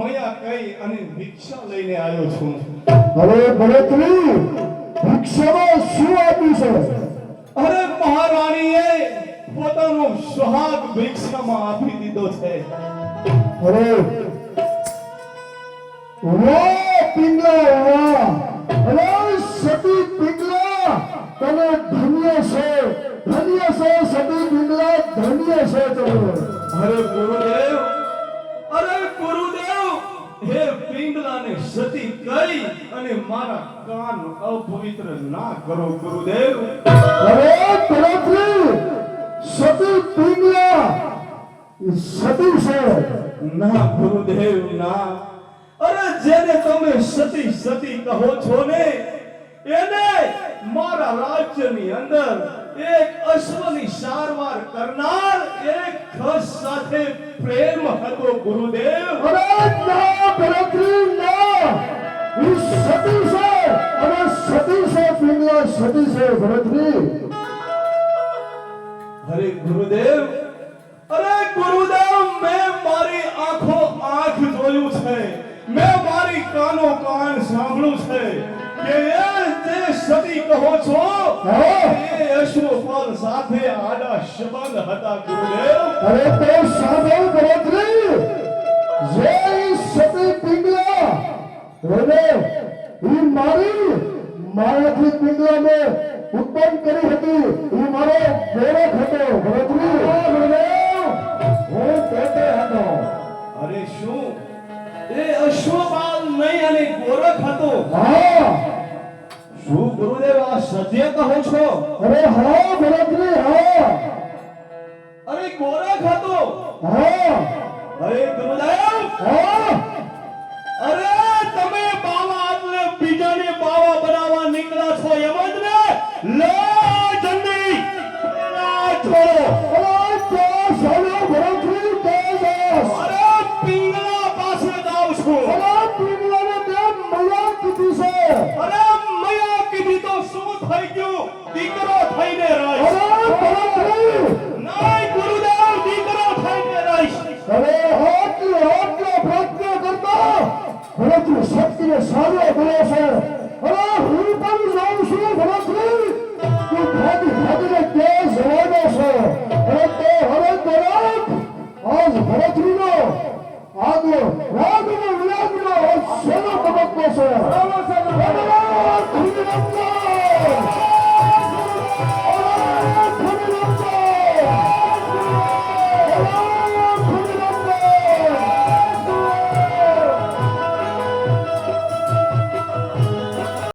મયા અને ભિક્ષા લઈને આવ્યો છું. હવે ભરતરી ભિક્ષામાં શું આપ્યું છે? અરે મહારાણીએ પોતાનો સુહાગ ભિક્ષામાં આપી દીધો છે. અરે વાહ પિંગલા વાહ. અરે સતી પિંગલા તને ધન્ય છે. ધન્ય છે સતી પિંગલા ધન્ય છે. તને અરે ગુરુદેવ પિંગલાને સતી અને મારા કાન અપવિત્ર ના કરો ગુરુદેવ. અરે તરફથી સતી પિંગલા સતી છે ના ગુરુદેવ ના. અરે જેને તમે સતી સતી કહો છો ને એને મારા રાજ્યની અંદર એક અશ્વની સારવાર કરનાર એક ખસ સાથે પ્રેમ હતો ગુરુદેવ. અરે ના ભરતરી સતી છે ભરતરી અરે ગુરુદેવ અરે ગુરુદેવ મેં મારી આંખો આંખ જોયું છે. મેં મારી કાનો કાન સાંભળ્યું છે. કે એ જે સતી કહો છો એ અશ્વપાલ સાથે આડા સંબંધ હતા ગુરુદેવ. અરે તો સાંભળ ભરતરી જે સતી પિંગલા એને ઈ મારી મારાથી પિંગલાને ઉત્પન્ન કરી હતી. એ મારો પ્રેરક હતો ભરતરી હું પોતે હતો. અરે શું? એ અશ્વપાલ નહીં અને ગોરખ હતો. હા. શું ગુરુદેવ આ સત્ય કહો છો? અરે હા ભરતરી હા. અરે ગોરખ હતો. હા. અરે ગુરુદેવ! હા. છું. અરે પિંગલાને તેમ મયા કીધી છે? અરે મયા કીધી તો શું થઈ ગયું? દીકરો થઈને રહીશ. અરે ભરતરી નહીં ગુરુદેવ દીકરો થઈને રહીશ. અરે આટલો આટલો પ્રયત્ન કરતા. ભરતરી શક્તિને સારો બને છે. અરે હું પણ જાઉં છું. ಹಾಗೂ ರಾಜನ ವಿರಾಜನ ಸರ್ವ ಸಮತ್ವ ಸರ್ವ ಸರ್ವ